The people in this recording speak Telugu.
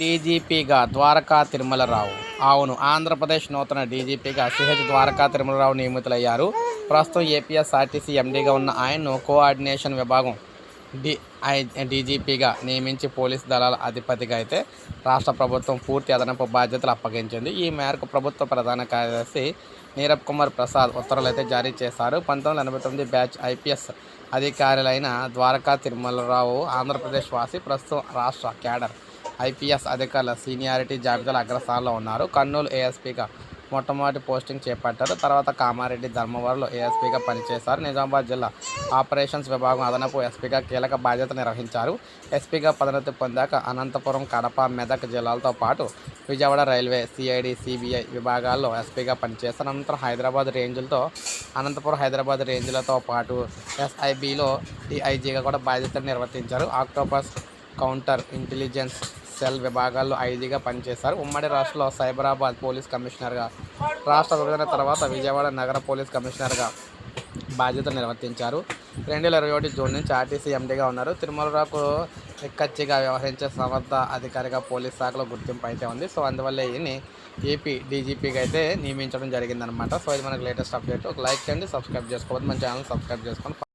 డీజీపీగా ద్వారకా తిరుమలరావు. అవును ఆంధ్రప్రదేశ్ నూతన డీజీపీగా సిహెచ్ ద్వారకా తిరుమలరావు నియమితులయ్యారు. ప్రస్తుతం ఏపీఎస్ఆర్టీసీ ఎండీగా ఉన్న ఆయన్ను కోఆర్డినేషన్ విభాగం డి ఐ డీజీపీగా నియమించి పోలీస్ దళాల అధిపతిగా అయితే రాష్ట్ర ప్రభుత్వం పూర్తి అదనపు బాధ్యతలు అప్పగించింది. ఈ మేరకు ప్రభుత్వ ప్రధాన కార్యదర్శి నీరబ్ కుమార్ ప్రసాద్ ఉత్తర్వులు అయితే జారీ చేశారు. పంతొమ్మిది ఎనభై తొమ్మిది బ్యాచ్ ఐపీఎస్ అధికారులైన ద్వారకా తిరుమలరావు ఆంధ్రప్రదేశ్ వాసి ప్రస్తుతం రాష్ట్ర క్యాడర్ ఐపీఎస్ అధికారుల సీనియారిటీ జాబితాలో అగ్రస్థానంలో ఉన్నారు. కర్నూలు ఏఎస్పీగా మొట్టమొదటి పోస్టింగ్ చేపట్టారు. తర్వాత కామారెడ్డి ధర్మవరంలో ఏఎస్పీగా పనిచేశారు. నిజామాబాద్ జిల్లా ఆపరేషన్స్ విభాగం అదనపు ఎస్పీగా కీలక బాధ్యత నిర్వహించారు. ఎస్పీగా పదోన్నతి పొందాక అనంతపురం కడప మెదక్ జిల్లాలతో పాటు విజయవాడ రైల్వే సిఐడి సిబిఐ విభాగాల్లో ఎస్పీగా పనిచేశారు అనంతరం హైదరాబాద్ రేంజ్లతో అనంతపురం హైదరాబాద్ రేంజ్లతో పాటు ఎస్ఐబిలో డిఐజీగా కూడా బాధ్యతలు నిర్వర్తించారు. ఆక్టోపస్ కౌంటర్ ఇంటెలిజెన్స్ సెల్ విభాగాల్లో ఐజీగా పనిచేశారు. ఉమ్మడి రాష్ట్రంలో సైబరాబాద్ పోలీస్ కమిషనర్గా రాష్ట్ర విభజన తర్వాత విజయవాడ నగర పోలీస్ కమిషనర్గా బాధ్యతలు నిర్వర్తించారు. రెండు వేల ఇరవై ఒకటి జూన్ నుంచి ఆర్టీసీ ఎండీగా ఉన్నారు. తిరుమలరావుకు నిక్కచ్చిగా వ్యవహరించే సమర్థ అధికారిగా పోలీస్ శాఖలో గుర్తింపు అయితే ఉంది. సో అందువల్ల ఈయన్ని ఏపీ డీజీపీగా అయితే నియమించడం జరిగిందనమాట సో ఇది మనకు లేటెస్ట్ అప్డేట్. ఒక లైక్ చేయండి సబ్స్క్రైబ్ చేసుకోవద్దు. మన ఛానల్ సబ్స్క్రైబ్ చేసుకోండి